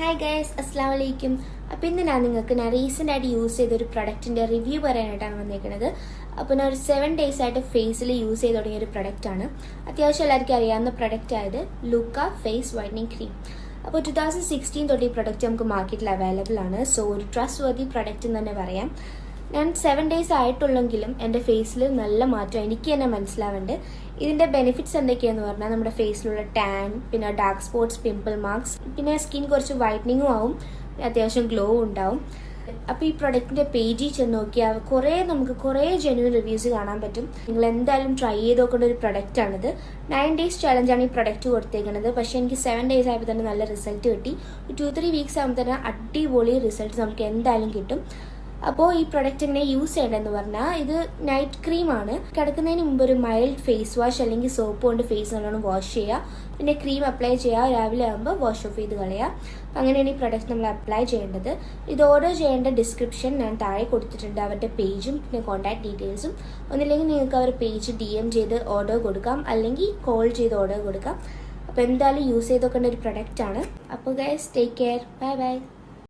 Hi guys അസ്സാം വലൈക്കും അപ്പോൾ ഇന്ന് ഞാൻ നിങ്ങൾക്ക് ഞാൻ റീസെന്റ് ആയിട്ട് യൂസ് ചെയ്ത ഒരു പ്രൊഡക്റ്റിന്റെ റിവ്യൂ പറയാനായിട്ടാണ് വന്നിരിക്കുന്നത് അപ്പോൾ ഞാൻ ഒരു സെവൻ ഡേയ്സ് ആയിട്ട് ഫേസിൽ യൂസ് ചെയ്ത് തുടങ്ങിയ ഒരു പ്രൊഡക്റ്റാണ് അത്യാവശ്യം എല്ലാവർക്കും അറിയാവുന്ന പ്രൊഡക്റ്റ് ആയത് ലുക്ക ഫേസ് വൈറ്റനിങ് ക്രീം അപ്പോൾ ടു തൗസൻഡ് സിക്സ്റ്റീൻ തൊട്ട് ഈ പ്രൊഡക്റ്റ് നമുക്ക് മാർക്കറ്റിൽ അവൈലബിൾ ആണ്. സോ ഒരു ട്രസ്റ്റ് വർത്തി പ്രൊഡക്റ്റ് എന്ന് തന്നെ പറയാം. ഞാൻ സെവൻ ഡേയ്സ് ആയിട്ടുള്ളെങ്കിലും എന്റെ ഫേസിൽ നല്ല മാറ്റം എനിക്ക് തന്നെ മനസ്സിലാവുന്നുണ്ട്. ഇതിന്റെ ബെനിഫിറ്റ്സ് എന്തൊക്കെയാന്ന് പറഞ്ഞാൽ നമ്മുടെ ഫേസിലുള്ള ടാൻ പിന്നെ ഡാർക്ക് സ്പോട്ട്സ് പിമ്പിൾ മാർക്സ് പിന്നെ സ്കിൻ കുറച്ച് വൈറ്റനിങ്ങും ആവും അത്യാവശ്യം ഗ്ലോ ഉണ്ടാവും. അപ്പോൾ ഈ പ്രൊഡക്റ്റിന്റെ പേജിൽ ചെന്ന് നോക്കിയാൽ കുറേ നമുക്ക് കുറേ ജെന്യൂൻ റിവ്യൂസ് കാണാൻ പറ്റും. നിങ്ങൾ എന്തായാലും ട്രൈ ചെയ്ത് നോക്കേണ്ട ഒരു പ്രൊഡക്റ്റാണിത് നയൻ ഡേയ്സ് ചലഞ്ചാണ് ഈ പ്രൊഡക്റ്റ് കൊടുത്തേക്കുന്നത് പക്ഷേ എനിക്ക് സെവൻ ഡേയ്സ് ആയപ്പോൾ തന്നെ നല്ല റിസൾട്ട് കിട്ടി. ടു ത്രീ വീക്സ് ആകുമ്പോൾ തന്നെ അടിപൊളി റിസൾട്ട് നമുക്ക് എന്തായാലും കിട്ടും. അപ്പോൾ ഈ പ്രൊഡക്റ്റ് എങ്ങനെ യൂസ് ചെയ്യേണ്ടതെന്ന് പറഞ്ഞാൽ ഇത് നൈറ്റ് ക്രീമാണ് കിടക്കുന്നതിന് മുമ്പ് ഒരു മൈൽഡ് ഫേസ് വാഷ് അല്ലെങ്കിൽ സോപ്പ് കൊണ്ട് ഫേസ് നല്ലോണം വാഷ് ചെയ്യുക. പിന്നെ ക്രീം അപ്ലൈ ചെയ്യുക. രാവിലെ ആകുമ്പോൾ വാഷ് ഓഫ് ചെയ്ത് കളയുക. അങ്ങനെയാണ് ഈ പ്രൊഡക്റ്റ് നമ്മൾ അപ്ലൈ ചെയ്യേണ്ടത്. ഇത് ഓർഡർ ചെയ്യേണ്ട ഡിസ്ക്രിപ്ഷൻ ഞാൻ താഴെ കൊടുത്തിട്ടുണ്ട്. അവരുടെ പേജും പിന്നെ കോൺടാക്ട് ഡീറ്റെയിൽസും ഒന്നില്ലെങ്കിൽ നിങ്ങൾക്ക് അവർ പേജ് ഡി എം ചെയ്ത് ഓർഡർ കൊടുക്കാം. അല്ലെങ്കിൽ കോൾ ചെയ്ത് ഓർഡർ കൊടുക്കാം. അപ്പോൾ എന്തായാലും യൂസ് ചെയ്ത് നോക്കേണ്ട ഒരു പ്രൊഡക്റ്റാണ് അപ്പോൾ guys take care bye bye